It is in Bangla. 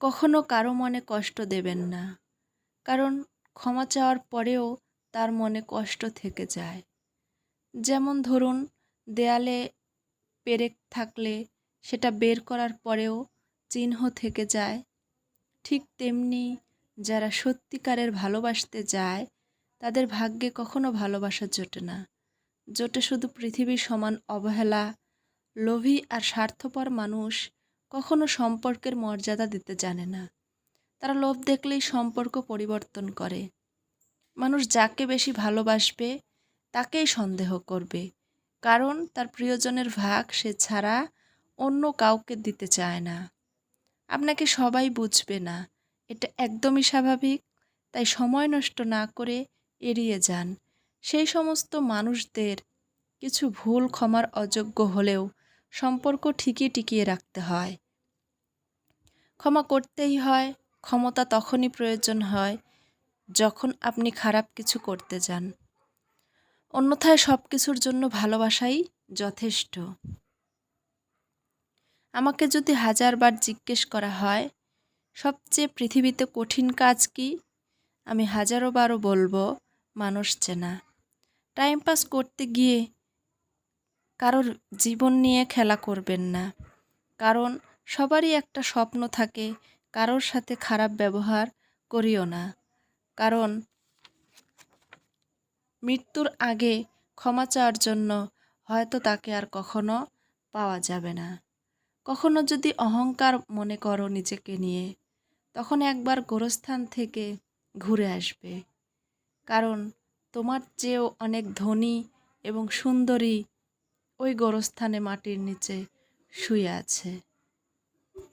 কখনো কারও মনে কষ্ট দেবেন না। কারণ ক্ষমা চাওয়ার পরেও তার মনে কষ্ট থেকে যায়। যেমন ধরুন, দেয়ালে পেরেক থাকলে সেটা বের করার পরেও চিহ্ন থেকে যায়। ঠিক তেমনি যারা সত্যিকারের ভালোবাসতে যায়, তাদের ভাগ্যে কখনো ভালোবাসা জোটে না। জোটে শুধু পৃথিবীর সমান অবহেলা, লোভী আর স্বার্থপর মানুষ কখনো সম্পর্কের মর্যাদা দিতে জানে না। তারা লোভ দেখলেই সম্পর্ক পরিবর্তন করে। মানুষ যাকে বেশি ভালোবাসবে, তাকেই সন্দেহ করবে। কারণ তার প্রিয়জনের ভাগ সে ছাড়া অন্য কাউকে দিতে চায় না। আপনাকে সবাই বুঝবে না। এটা একদমই স্বাভাবিক। তাই সময় নষ্ট না করে এড়িয়ে যান। সেই সমস্ত মানুষদের কিছু ভুল ক্ষমার অযোগ্য হলেও সম্পর্ক ঠিকই টিকিয়ে রাখতে হয়। ক্ষমা করতেই হয়, ক্ষমতা তখনই প্রয়োজন হয় যখন আপনি খারাপ কিছু করতে যান অন্যথায় সব কিছুর জন্য ভালোবাসাই যথেষ্ট। আমাকে যদি হাজারবার জিজ্ঞেস করা হয়, সবচেয়ে পৃথিবীতে কঠিন কাজ কি? আমি হাজারো বারও বলব, মানুষ চেনা। টাইম পাস করতে গিয়ে কারোর জীবন নিয়ে খেলা করবেন না। কারণ সবারই একটা স্বপ্ন থাকে, কারোর সাথে খারাপ ব্যবহার করিও না। কারণ, মৃত্যুর আগে ক্ষমা চাওয়ার জন্য হয়তো তাকে আর কখনো পাওয়া যাবে না। কখনো যদি অহংকার মনে করো নিজেকে নিয়ে, তখন একবার গোরস্থান থেকে ঘুরে আসবে। কারণ, তোমার চেয়েও অনেক ধনী এবং সুন্দরী ওই গোরস্থানে মাটির নিচে শুয়ে আছে।